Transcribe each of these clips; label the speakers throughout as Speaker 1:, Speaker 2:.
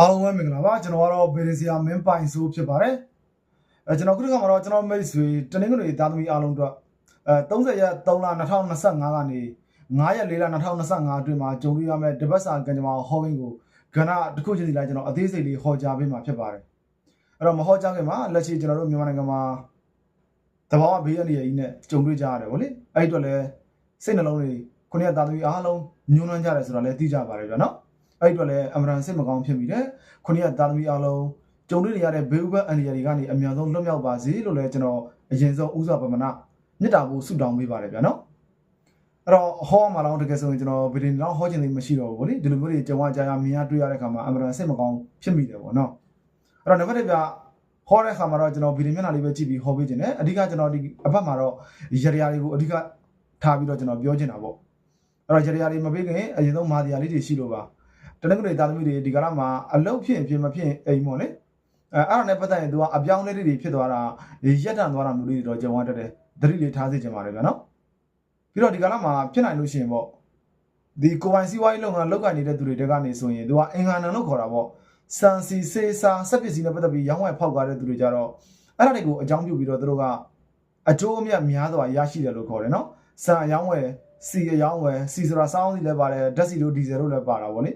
Speaker 1: အားလုံးပဲမင်္ဂလာပါကျွန်တော်ကတော့ဗေဒစီယာမင်းပိုင်ဆိုးဖြစ်ပါတယ်အဲကျွန်တော်ခုတစ်ခါမှာတော့ကျွန်တော်မိတ်ဆွေတနင်္ဂနွေသားသမီးအားလုံးအတွက်အဲ30ရက်3လ2025ကနေ9ရက်4လ2025အတွင်းမှာကြုံတွေ့ရမယ့်တပတ်စာကံကြမ္မာဟောင်းကိုကဏ္ဍတစ်ခုချင်းစီလိုက်ကျွန်တော်အသေးစိတ်လေးဟောကြားပေးမှာဖြစ်ပါတယ်အဲ့တော့မဟောကြားခင်မှာလက်ရှိကျွန်တော်တို့မြန်မာနိုင်ငံမှာတဘာဝဘေးအန္တရာယ်ကြီးနဲ့ကြုံတွေ့ကြရတယ်ဗောလေအဲ့ဒီအတွက်လည်းစိတ်နှလုံးတွေခုနှစ်သားသမီးအားလုံးညှိုးနှွမ်းကြတယ်ဆိုတာလည်းသိကြပါတယ်ဗျာနော် အဲ့ဒီအတွက်လည်းအမရန်စိတ်မကောင်းဖြစ်မိတယ်ခုနှစ်ရက်သားသမီးအားလုံးကြုံတွေ့နေရတဲ့ဘေးဥပတ်အန္တရာယ်တွေကနေအများဆုံးလွတ်မြောက်ပါစေလို့လည်းကျွန်တော်အရင်ဆုံးဥစွာပမနာမြစ်တာဖို့ဆုတောင်းပေးပါတယ်ဗျာနော်အဲ့တော့ဟောမှာတော့တကယ်ဆိုရင်ကျွန်တော်ဗီဒီယိုတော့ဟောခြင်းလေးမရှိတော့ဘူးဗောလေဒီလိုမျိုးတွေကြုံရကြရမြင်ရတွေ့ရတဲ့ခါမှာအမရန်စိတ်မကောင်းဖြစ်မိတယ်ဗောနော်အဲ့တော့နံပါတ်1ပြဟောတဲ့ခါမှာတော့ကျွန်တော်ဗီဒီယိုမျက်နှာလေးပဲကြည့်ပြီးဟောပေးခြင်းနဲ့အဓိကကျွန်တော်ဒီအဘက်မှာတော့ရရတွေကိုအဓိကထားပြီးတော့ကျွန်တော်ပြောချင်တာဗောအဲ့တော့ရရတွေမပေးခင်အရင်ဆုံးမာဒီယာလေးတွေရှိလို့ပါ တနင်္ဂနွေသားသမီးတွေဒီကရမှာအလုတ်ဖြစ်ဖြစ်မဖြစ်အိမ်မော်လေအဲအဲ့ဒါနဲ့ပတ်သက်ရင် तू ကအပြောင်းလဲလေးတွေဖြစ်သွားတာရက်တန်သွားတာမျိုးလေးတွေတော့ကြုံရတတ်တယ်သတိလေးထားစေချင်ပါတယ်ဗျာနော်ပြီးတော့ဒီကရမှာဖြစ်နိုင်လို့ရှိရင်ပေါ့ဒီကိုပိုင်စီးပွားရေးလုပ်ငန်းလုပ်ကိုင်နေတဲ့သူတွေတက်ကနေဆိုရင် तू ကအင်္ဂါနံလို့ခေါ်တာပေါ့စန်စီစေးစာစက်ပစ္စည်းနဲ့ပတ်သက်ပြီးရောင်းဝယ်ဖောက်ကားတဲ့သူတွေကြတော့အဲ့ဒါတွေကိုအကြောင်းပြုပြီးတော့သူတို့ကအကျိုးအမြတ်များစွာရရှိတယ်လို့ခေါ်တယ်နော်စံအယောင်းဝယ်စီအယောင်းဝယ်စီဆိုတာစောင်းစီလည်းပါတယ်ဓာတ်စီတို့ဒီဇယ်တို့လည်းပါတာဗောလေ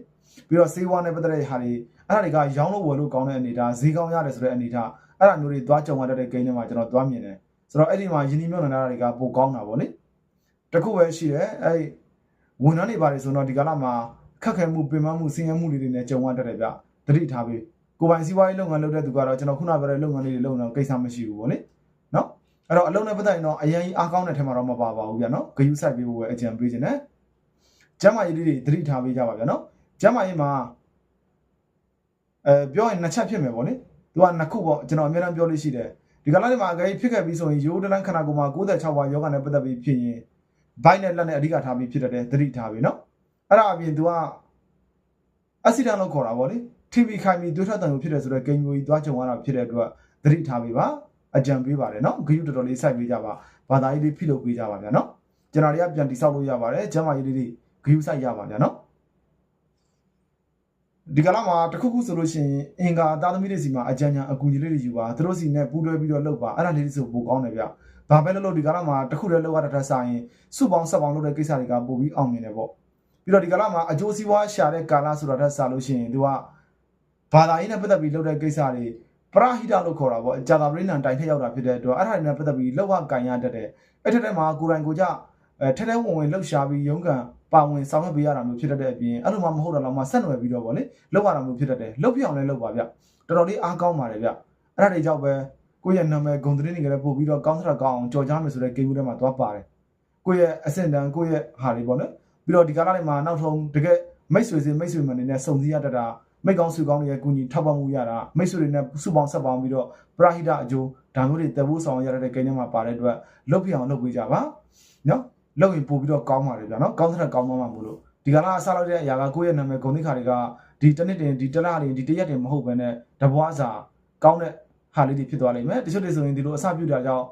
Speaker 1: ပြီးတော့ဈေးဝါးနဲ့ပတ်သက်တဲ့ဟာတွေအဲ့ဒါတွေကရောင်းလို့ဝယ်လို့ကောင်းတဲ့အနေအထားဈေးကောင်းရတယ်ဆိုတဲ့အနေအထားအဲ့ဒါမျိုးတွေသွားကြုံရတဲ့ဂိမ်းတွေမှာကျွန်တော်သွားမြင်တယ်ဆိုတော့အဲ့ဒီမှာယင်းဒီမြုံနေတာတွေကပိုကောင်းတာပေါ့လေတခုပဲရှိတယ်အဲ့ဝန်ထမ်းတွေပါတယ်ဆိုတော့ဒီကလာမှာခက်ခဲမှုပင်မမှုဆင်းရဲမှုတွေနဲ့ကြုံရတတ်တယ်ဗျတတိထားပြီးကိုပိုင်စီးပွားရေးလုပ်ငန်းလုပ်တဲ့သူကတော့ကျွန်တော်ခုနပြောတဲ့လုပ်ငန်းလေးတွေလုပ်နေတော့ကိစ္စမရှိဘူးပေါ့လေနော်အဲ့တော့အလုံးနဲ့ပတ်သက်ရင်တော့အရင်ကြီးအားကောင်းတဲ့ထဲမှာတော့မပါပါဘူးဗျနော်ဂယုစိုက်ပေးဖို့ပဲအကြံပေးခြင်းနဲ့ကျမ်းမာရေးလေးတွေတတိထားပေးကြပါဗျနော် ကျမ်းမာရေးမှာအဲပြောရင်နှစ်ချက်ဖြစ်မယ်ပေါ့လေသူကနှစ်ခုပေါ့ကျွန်တော်အများအားပြောလို့ရှိတယ်ဒီကလာလေးမှာအကယ်ဖြစ်ခဲ့ပြီးဆိုရင်ရိုးတလန်းခန္ဓာကိုယ်မှာ96ပါးယောဂနဲ့ပတ်သက်ပြီးဖြစ်ရင်ဘိုက်နဲ့လက်နဲ့အဓိကထားပြီးဖြစ်တတ်တယ်သတိထားပြီးနော်အဲ့ဒါအပြင်သူကအက်ဆီဒန့်လို့ခေါ်တာပေါ့လေ TB ခိုင်ပြီးသွေးထွက်တန်ကိုဖြစ်တယ်ဆိုတော့ဂိမ်းမျိုးကြီးသွားကြုံရတာဖြစ်တဲ့အတွက်သတိထားပြီးပါအကြံပေးပါတယ်နော်ဂရုတော်တော်လေးစိုက်ပေးကြပါဘာသာရေးလေးဖိလုပ်ပေးကြပါဗျာနော်ကျွန်တော်တွေကပြန်တိဆောက်လို့ရပါတယ်ကျမ်းမာရေးလေးတွေဂရုစိုက်ရပါဗျာနော် ဒီကလာမှာတခုခုဆိုလို့ရှိရင်အင်္ဂါသားသမီးတွေစီမှာအကြံဉာဏ်အကူအညီလေးတွေယူပါသူတို့စီနဲ့ပူးတွဲပြီးတော့လုပ်ပါအဲ့ဒါလေးတွေဆိုပိုကောင်းတယ်ဗျ။ဘာပဲလုပ်လို့ဒီကလာမှာတခုတည်းလုပ်ရတဲ့ဆိုင်ရင်စုပေါင်းဆက်ပေါင်းလုပ်တဲ့ကိစ္စတွေကပိုပြီးအောင်မြင်တယ်ပေါ့။ပြီးတော့ဒီကလာမှာအကျိုးစီးပွားရှာတဲ့ကာလဆိုတာတက်စားလို့ရှိရင်သူကဘာသာရေးနဲ့ပတ်သက်ပြီးလုပ်တဲ့ကိစ္စတွေပရဟိတလို့ခေါ်တာပေါ့။ဂျာတာပရိနန်တိုင်ထက်ရောက်တာဖြစ်တဲ့အတွက်အဲ့ဒါတွေနဲ့ပတ်သက်ပြီးလောက်ဝကင်ရတတ်တယ်။အဲ့ထက်ထဲမှာကိုယ်တိုင်ကိုကြအဲထဲထဲဝင်ဝင်လှုပ်ရှားပြီးရုန်းကန် ပါဝင်ဆောင်ရွက်ပေးရတာမျိုးဖြစ်တတ်တဲ့အပြင်အဲ့လိုမှမဟုတ်တော့တော့မှဆက်နွယ်ပြီးတော့ဗောလေလောက်ရတာမျိုးဖြစ်တတ်တယ်လောက်ပြအောင်လဲလောက်ပါဗျတော်တော်လေးအားကောင်းပါတယ်ဗျအဲ့ဒါတွေကြောင့်ပဲကိုယ့်ရဲ့နာမည်ဂုဏ်သတင်းတွေကလည်းပို့ပြီးတော့ကောင်းစရာကောင်းအောင်ကြော်ကြားမယ်ဆိုတဲ့ဂိမ်းမှုထဲမှာသွားပါတယ်ကိုယ့်ရဲ့အဆင့်တန်းကိုယ့်ရဲ့ဟာတွေဗောနော်ပြီးတော့ဒီကားလေးမှာနောက်ဆုံးတကယ်မိတ်ဆွေစင်မိတ်ဆွေမှန်နေနဲ့စုံစည်းရတတ်တာမိတ်ကောင်းစုကောင်းတွေရဲ့ကူညီထောက်ပံ့မှုရတာမိတ်ဆွေတွေနဲ့စုပေါင်းဆက်ပေါင်းပြီးတော့ပရဟိတအကျိုးဒါမျိုးတွေတည်ဖို့ဆောင်ရတဲ့ဂိမ်းထဲမှာပါတဲ့အတွက်လုတ်ပြအောင်လုပ်ပေးကြပါနော် လောက်ရင်ပို့ပြီးတော့ကောင်းပါတယ်ဗျာနော်ကောင်းတဲ့ကောင်းသွားမှာမို့လို့ဒီကလာအစားလောက်တဲ့အရာကကိုယ့်ရဲ့နာမည်ဂုဏ်သိက္ခာတွေကဒီတစ်နှစ်တင်ဒီတစ်လတင်ဒီတစ်ရက်တင်မဟုတ်ဘဲနဲ့တဘွားစာကောင်းတဲ့ဟာလေးတွေဖြစ်သွားလိမ့်မယ်တချို့တွေဆိုရင်ဒီလိုအစပြုတာကြောင့်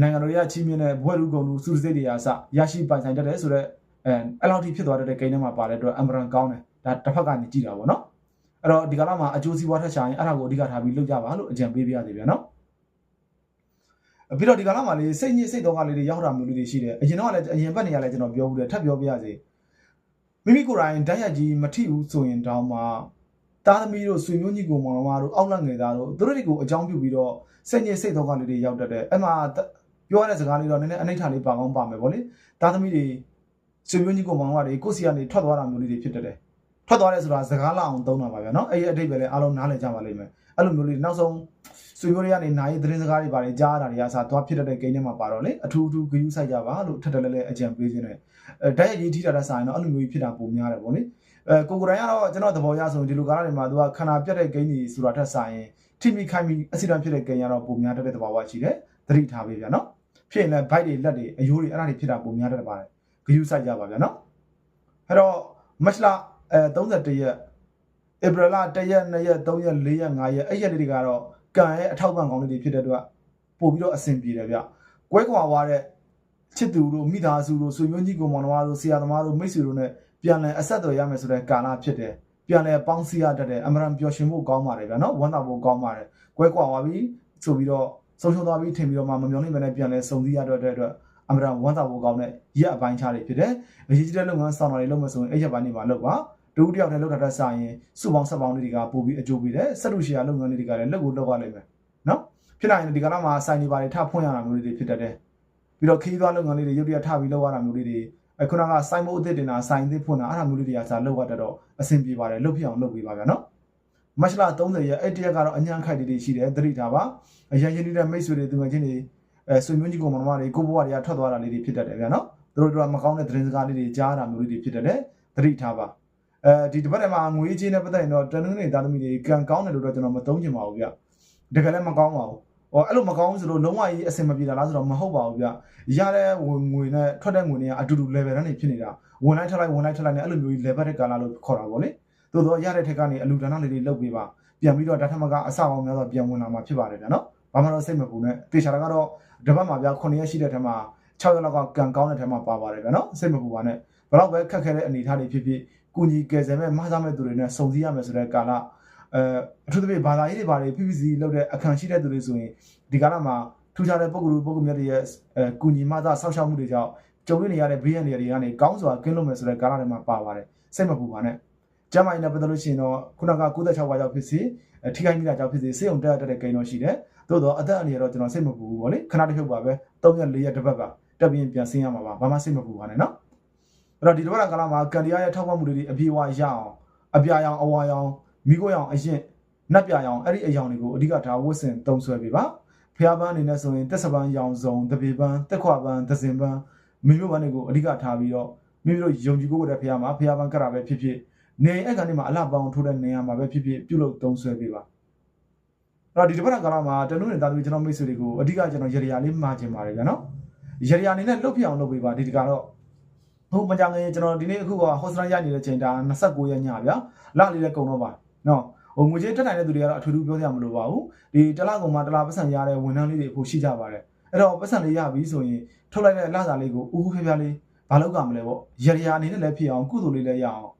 Speaker 1: နိုင်ငံတော်ရဲ့ချီးမြှင့်တဲ့ဘွဲလူကုန်လူစုစည်းတွေအစရရှိပိုင်ဆိုင်တတ်တယ်ဆိုတော့အဲအဲ့လောက်ထိဖြစ်သွားတဲ့ဂိမ်းထဲမှာပါတဲ့အတွက်အမရန်ကောင်းတယ်ဒါတစ်ဖက်ကနေကြည့်တာပေါ့နော်အဲ့တော့ဒီကလာမှာအကျိုးစီးပွားထက်ရှာရင်အဲ့ဒါကိုအဓိကထားပြီးလုပ်ကြပါလို့အကြံပေးပြရသေးဗျာနော် ပြီးတော့ဒီကလာမှာလေးစိတ်ညစ်စိတ်တော့ကလေးတွေရောက်တာမျိုးလေးတွေရှိတယ်အရင်တော့လည်းအရင်ဘက်နေရလဲကျွန်တော်ပြောဘူးတယ်ထပ်ပြောပြရစီမိမိကိုယ်တိုင်ဓာတ်ရိုက်ကြီးမထိဘူးဆိုရင်တောင်းမှတာသမီးတို့ဆွေမျိုးညီကိုမောင်နှမတို့အောက်လက်ငယ်သားတို့သူတို့တွေကိုအကြောင်းပြုပြီးတော့စိတ်ညစ်စိတ်တော့ကလေးတွေရောက်တတ်တယ်အဲ့မှာပြောရတဲ့စကားလေးတော့နည်းနည်းအနိဋ္ဌာလေးပါကောင်းပါမယ်ဗောလေတာသမီးတွေဆွေမျိုးညီကိုမောင်နှမတွေကိုယ့်စီကနေထွက်သွားတာမျိုးလေးတွေဖြစ်တတ်တယ်ထွက်သွားတယ်ဆိုတာစကားလောက်အောင်သုံးတာပါဗျာနော်အဲ့ဒီအတိတ်ပဲလေအားလုံးနားလည်ကြပါလိမ့်မယ်အဲ့လိုမျိုးလေးနောက်ဆုံး ဆွေမျိုးတွေကနေနိုင်သတင်းစကားတွေပါတယ်ကြားရတာတွေကစားသွားဖြစ်တဲ့ဂိမ်းထဲမှာပါတော့လေအထူးအထူးဂယူးဆိုင်ကြပါလို့ထပ်တယ်လဲလဲအကြံပေးခြင်းနဲ့အဲဓာတ်ရိုက်ရေးထိတာတဲ့ဆိုင်တော့အဲ့လိုမျိုးကြီးဖြစ်တာပုံများတယ်ဗောလေအဲကိုကိုရိုင်းကတော့ကျွန်တော်သဘောရဆိုရင်ဒီလိုကားတွေမှာသူကခန္ဓာပြတ်တဲ့ဂိမ်းကြီးဆိုတာထက်ဆိုင်ထိမိခိုင်းမိအဆီဒန့်ဖြစ်တဲ့ဂိမ်းကတော့ပုံများတဲ့သဘောဝရှိတယ်သတိထားပေးဗျာနော်ဖြစ်ရင်လည်းဘိုက်တွေလက်တွေအယိုးတွေအဲ့ဒါတွေဖြစ်တာပုံများတဲ့ပါတယ်ဂယူးဆိုင်ကြပါဗျာနော်အဲ့တော့မတ်လအဲ31ရက်ဧပြီလ1ရက်2ရက်3ရက်4ရက်5ရက်အဲ့ရက်လေးတွေကတော့ ကံရဲ့အထောက်ပံ့ကောင်းလေးတွေဖြစ်တဲ့အတွက်ပို့ပြီးတော့အဆင်ပြေတယ်ဗျ။ကွဲကွာသွားတဲ့ချစ်သူတို့မိသားစုတို့ဆွေမျိုးကြီးကိုမောင်နှမတို့ဆရာသမားတို့မိတ်ဆွေတို့နဲ့ပြန်လည်အဆက်အသွယ်ရမယ်ဆိုတဲ့ကာလဖြစ်တယ်။ပြန်လဲပေါင်းစည်းရတတ်တဲ့အမရန်ပျော်ရွှင်ဖို့ကောင်းပါတယ်ဗျာနော်ဝမ်းသာဖို့ကောင်းပါတယ်ကွဲကွာသွားပြီဆိုပြီးတော့ဆုံးရှုံးသွားပြီထင်ပြီးတော့မှမမျောနိုင်မနဲ့ပြန်လဲစုံစည်းရတဲ့အတွက်အမရန်ဝမ်းသာဖို့ကောင်းတဲ့ရက်အပိုင်းခြားတွေဖြစ်တယ်အရေးကြီးတဲ့လုပ်ငန်းဆောင်တာတွေလုပ်မှဆိုရင်အဲ့ရက်ပိုင်းတွေမှာလုပ်ပါ တူတယောက်တည်းလုပ်တာတက်ဆိုင်ရင်စုပေါင်းဆက်ပေါင်းတွေကပို့ပြီးအကျိုးပေးတယ်ဆက်လူရှီယာလုပ်ငန်းတွေကလည်းလုပ်ကိုလုပ်ရလိမ့်မယ်နော်ဖြစ်နိုင်ရင်ဒီကနေ့မှာစိုင်းနေပါတွေထဖွင့်ရတာမျိုးတွေဖြစ်တတ်တယ်ပြီးတော့ခီးသွားလုပ်ငန်းလေးတွေရုပ်တရက်ထပြီးလုပ်ရတာမျိုးလေးတွေအခုနကစိုင်းမိုးအသစ်တင်တာစိုင်းအသစ်ဖွင့်တာအဲ့ဒါမျိုးလေးတွေကစာလုပ်ရတတ်တော့အဆင်ပြေပါတယ်လုပ်ဖြစ်အောင်လုပ်ပေးပါဗျာနော်မတ်လ30ရက်အဲ့တရက်ကတော့အញ្ញံခိုက်တွေရှိတယ်သတိထားပါအရင်ရင်းနေတဲ့မိတ်ဆွေတွေသူငယ်ချင်းတွေအဲဆွေမျိုးကြီးကိုမတော်မတွေကိုဘွားတွေကထွက်သွားတာလေးတွေဖြစ်တတ်တယ်ဗျာနော်သူတို့တို့ကမကောင်းတဲ့သတင်းစကားလေးတွေကြားတာမျိုးလေးတွေဖြစ်တတ်တယ်သတိထားပါ အဲဒီတစ်ပတ်ထဲမှာငွေချင်းနဲ့ပတ်သက်ရင်တော့တနင်္ဂနွေသားသမီးတွေကံကောင်းတယ်လို့တော့ကျွန်တော်မသုံးချင်ပါဘူးဗျတကယ်လည်းမကောင်းပါဘူးဟောအဲ့လိုမကောင်းဘူးဆိုတော့လုံးဝကြီးအဆင်မပြေတာလားဆိုတော့မဟုတ်ပါဘူးဗျရတဲ့ဝင်ငွေနဲ့ထွက်တဲ့ငွေတွေကအတူတူ level နဲ့ဖြစ်နေတာဝင်လိုက်ထလိုက်ဝင်လိုက်ထလိုက်နဲ့အဲ့လိုမျိုးကြီး level တဲ့ကာလလို့ခေါ်တာပေါ့လေသို့တော့ရတဲ့ထက်ကနေအလူဒါနလေးတွေလုပ်ပေးပါပြန်ပြီးတော့ဒါထမကအဆောက်အအုံများတော့ပြန်ဝင်လာမှာဖြစ်ပါတယ်ဗျာနော်ဘာမှတော့စိတ်မပူနဲ့တေချာတာကတော့တပတ်မှာဗျ9ရက်ရှိတဲ့ထက်မှာ6ရက်လောက်ကကံကောင်းတဲ့ထက်မှာပါပါတယ်ဗျာနော်စိတ်မပူပါနဲ့ဘယ်တော့ပဲခက်ခဲတဲ့အနေအထားတွေဖြစ်ဖြစ် ကုညီကယ်ဆယ်မဲ့မဆားမဲ့သူတွေနဲ့စုံစည်းရမယ်ဆိုတဲ့ကာလအဲအထူးသဖြင့်ဘာသာရေးတွေဘာတွေ PPC လောက်တဲ့အခန့်ရှိတဲ့သူတွေဆိုရင်ဒီကာလမှာထူးခြားတဲ့ပုံကူပုံကူမြတ်တွေရဲ့အဲကုညီမသာဆောက်ရှောက်မှုတွေကြောင့်ကြုံနေရတဲ့ဘေးရန်တွေကနေကောင်းစွာကင်းလွတ်မယ်ဆိုတဲ့ကာလတွေမှာပါပါတယ်စိတ်မပူပါနဲ့ကျမ်းမာရေးနဲ့ပတ်သက်လို့ရှိရင်တော့ခုနက96ပါးကြောင့်ဖြစ်စီထိခိုက်မိတာကြောင့်ဖြစ်စီစေုံတက်ရတဲ့ကိန်းတော့ရှိတယ်သို့တော့အသက်အန္တရာယ်တော့ကျွန်တော်စိတ်မပူဘူးဗောလေခဏတစ်ဖြုတ်ပါပဲ3ရက်4ရက်တစ်ပတ်ပါတက်ပြီးပြန်ဆင်းရမှာပါဘာမှစိတ်မပူပါနဲ့နော် အဲ့တော့ဒီတစ်ပတ်ကာလမှာကန်ဒီယာရဲ့ထောက်ပံ့မှုတွေအပြေအဝရအောင်အပြာရောင်အဝါရောင်မိခိုးရောင်အရင်နတ်ပြရောင်အဲ့ဒီအယောင်တွေကိုအဓိကထားဝတ်ဆင်သုံးဆွဲပေးပါဖျားပန်းအနေနဲ့ဆိုရင်တက်စပန်းရောင်စုံတပေပန်းတက်ခွပန်းသစင်ပန်းမိမျိုးပန်းတွေကိုအဓိကထားပြီးတော့မိမိတို့ယုံကြည်ကိုယ်တဲ့ဖျားမှာဖျားပန်းကရပဲဖြစ်ဖြစ်နေအဲ့ကနေမှာအလှပောင်းထိုးတဲ့နေရာမှာပဲဖြစ်ဖြစ်ပြုလုပ်သုံးဆွဲပေးပါအဲ့တော့ဒီတစ်ပတ်ကာလမှာတနုနဲ့တာသမီကျွန်တော်မိတ်ဆွေတွေကိုအဓိကကျွန်တော်ရေရာလေးမှာကျင်ပါတယ်ဗျာနော်ရေရာအနေနဲ့လှုပ်ပြအောင်လုပ်ပေးပါဒီတကတော့ ဟုတ်မကြငယ်ကျွန်တော်ဒီနေ့အခုကဟောစတန်ရနေတဲ့ချိန်ဒါ29ရက်ညဗျာလလေးလည်းကုန်တော့ပါနော်ဟိုငွေကြေးတက်နိုင်တဲ့သူတွေကတော့အထူးထူးပြောစရာမလိုပါဘူးဒီတလားကောင်မှာတလားပတ်စံရတဲ့ဝန်ထမ်းလေးတွေအခုရှိကြပါတယ်အဲ့တော့ပတ်စံလေးရပြီဆိုရင်ထုတ်လိုက်တဲ့လစာလေးကိုဦးဦးဖျားဖျားလေးဘာလုပ်ကမလဲပေါ့ရေရာအနေနဲ့လည်းဖြစ်အောင်ကုသိုလ်လေးလည်းရအောင်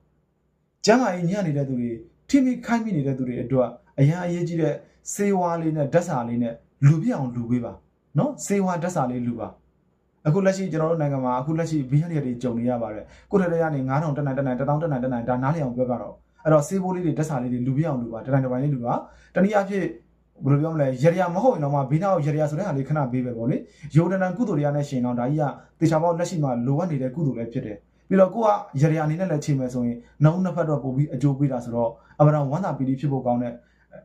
Speaker 1: ကျမ်းမာရေးညံ့နေတဲ့သူတွေထိမိခိုင်းမိနေတဲ့သူတွေအတွက်အရာအရေးကြီးတဲ့စေဝါလေးနဲ့ဓာတ်စာလေးနဲ့လူပြအောင်လူပေးပါနော်စေဝါဓာတ်စာလေးလူပါ အခုလက်ရှိကျွန်တော်တို့နိုင်ငံမှာအခုလက်ရှိဘီဟန်ရီတွေကြုံနေရပါတယ်ကိုယ်တည်းရနေ9000တက်နိုင်တက်နိုင်1000တက်နိုင်တက်နိုင်ဒါနားလည်အောင်ပြောပြတော့အဲ့တော့စေးဘိုးလေးတွေဓာတ်စာလေးတွေလူပြအောင်လူပါတက်နိုင်တစ်ပိုင်းလေးလူပါတနည်းအားဖြင့်ဘယ်လိုပြောမလဲရရမဟုတ်ရင်တော့မှဘေးနောက်ရရဆိုတဲ့ဟာလေးခဏပေးပဲပေါ့လေယုံတနန်ကုသိုလ်ရရနဲ့ရှင်တော့ဒါကြီးကတေချာပေါက်လက်ရှိမှာလိုအပ်နေတဲ့ကုသိုလ်လည်းဖြစ်တယ်ပြီးတော့ကိုကရရအနေနဲ့လည်းချိန်မယ်ဆိုရင်နောက်နှစ်ဖက်တော့ပို့ပြီးအကျိုးပေးတာဆိုတော့အမှန်တော့ဝမ်းသာပီတိဖြစ်ဖို့ကောင်းတဲ့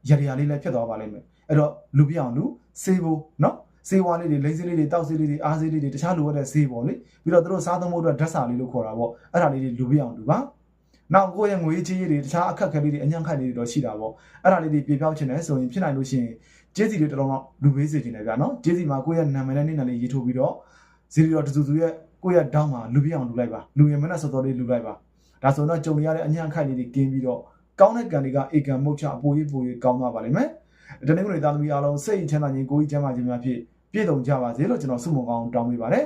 Speaker 1: ရရလေးလည်းဖြစ်သွားပါလိမ့်မယ်အဲ့တော့လူပြအောင်လူစေးဖို့နော် စေးဝါးလေးတွေလိမ့်စေးလေးတွေတောက်စေးလေးတွေအားစေးလေးတွေတခြားလိုအပ်တဲ့စေးပေါ့လေပြီးတော့သူတို့စားသုံးဖို့အတွက်ဓာတ်စာလေးလို့ခေါ်တာပေါ့အဲ့ဒါလေးတွေလူပြအောင်လူပါနောက်ကိုယ့်ရဲ့ငွေကြေးကြီးတွေတခြားအခက်အခဲလေးတွေအညံ့ခိုက်လေးတွေတော့ရှိတာပေါ့အဲ့ဒါလေးတွေပြေပြောက်ချင်တယ်ဆိုရင်ဖြစ်နိုင်လို့ရှိရင်ကျေးစီတွေတစ်လုံးတော့လူပေးစေချင်တယ်ဗျာနော်ကျေးစီမှာကိုယ့်ရဲ့နာမည်နဲ့နေနာလေးရေးထိုးပြီးတော့ဇီရီတော်တစုစုရဲ့ကိုယ့်ရဲ့တောင်းမှာလူပြအောင်လူလိုက်ပါလူရင်မနဲ့စောစောလေးလူလိုက်ပါဒါဆိုတော့ကြုံရတဲ့အညံ့ခိုက်လေးတွေကင်းပြီးတော့ကောင်းတဲ့ကံတွေကအေကံမုတ်ချအပိုးရေးပိုးရေးကောင်းသွားပါလိမ့်မယ် တနင်္ဂနွေသားသမီးအားလုံးစိတ်ချမ်းသာခြင်းကိုယ်ကြီးချမ်းသာခြင်းများဖြင့်ပြည့်စုံကြပါစေလို့ကျွန်တော်ဆုမွန်ကောင်းတောင်းပေးပါတယ်